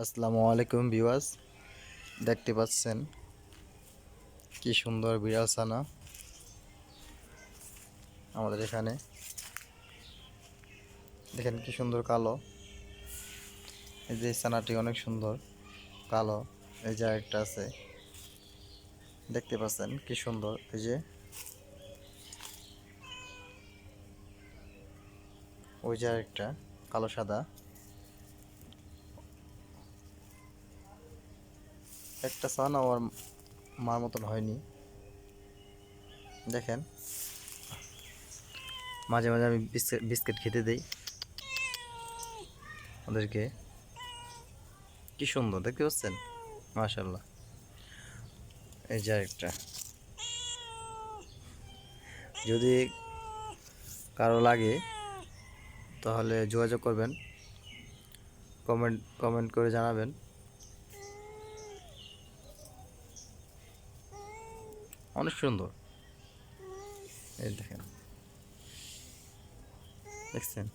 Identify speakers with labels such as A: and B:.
A: আসসালামু আলাইকুম বিওয়াস দেখতে পাচ্ছেন কি সুন্দর বিড়াল ছানা আমাদের এখানে। দেখেন কি সুন্দর কালো। এই যে ছানাটি অনেক সুন্দর, কালো। এই যে একটা আছে। দেখতে পাচ্ছেন কি সুন্দর, এই যে। ওই যে একটা কালো সাদা। একটা সান আমার মার মতন হয়নি। দেখেন। মাঝে মাঝে আমি বিস্কিট বিস্কিট খেতে দেই। ওদেরকে। কি সুন্দর, দেখতে পাচ্ছেন? মাশাল্লাহ এই যে একটা যদি কারও লাগে, তাহলে যোগাযোগ করবেন। কমেন্ট কমেন্ট করে জানাবেন। অনেক সুন্দর। এই দেখেন। দেখছেন?